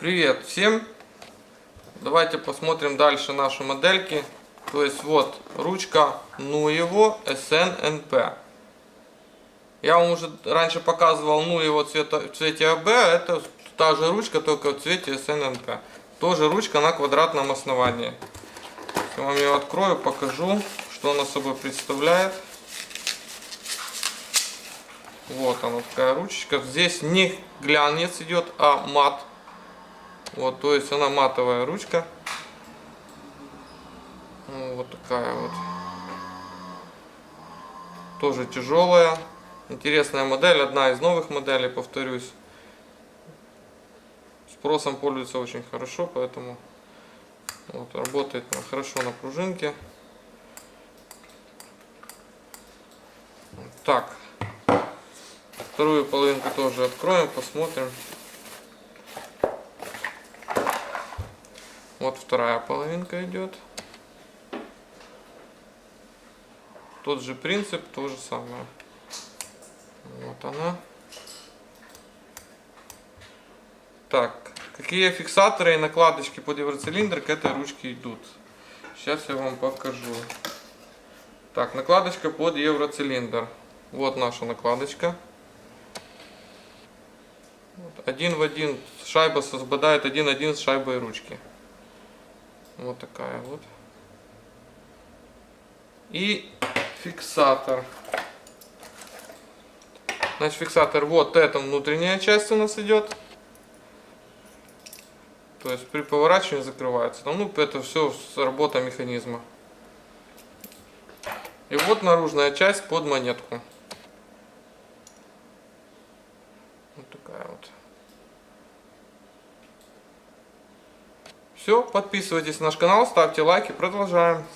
Привет всем! Давайте посмотрим дальше наши модельки. То есть вот ручка Нуево SNNP. Я вам уже раньше показывал Нуево цвета, в цвете АБ. Это та же ручка, только в цвете SNNP. Тоже ручка на квадратном основании. Я вам ее открою, покажу, что она собой представляет. Вот она такая ручечка. Здесь не глянец идет, а мат. Вот, то есть она матовая ручка. Ну, Вот такая вот. Тоже тяжелая. Интересная модель, одна из новых моделей, повторюсь. Спросом пользуется очень хорошо, поэтому вот, работает хорошо на пружинке. Так, вторую половинку тоже откроем, посмотрим. Вот вторая половинка идет. Тот же принцип, то же самое. Вот она. Так, какие фиксаторы и накладочки под евроцилиндр к этой ручке идут? Сейчас я вам покажу. Так, накладочка под евроцилиндр. Вот наша накладочка. Один в один шайба совпадает один в один с шайбой ручки. Вот такая вот. И фиксатор. Значит, фиксатор вот эта внутренняя часть у нас идет. То есть при поворачивании закрывается. Ну, это все работа механизма. И вот наружная часть под монетку. Вот такая вот. Все, подписывайтесь на наш канал, ставьте лайки, продолжаем.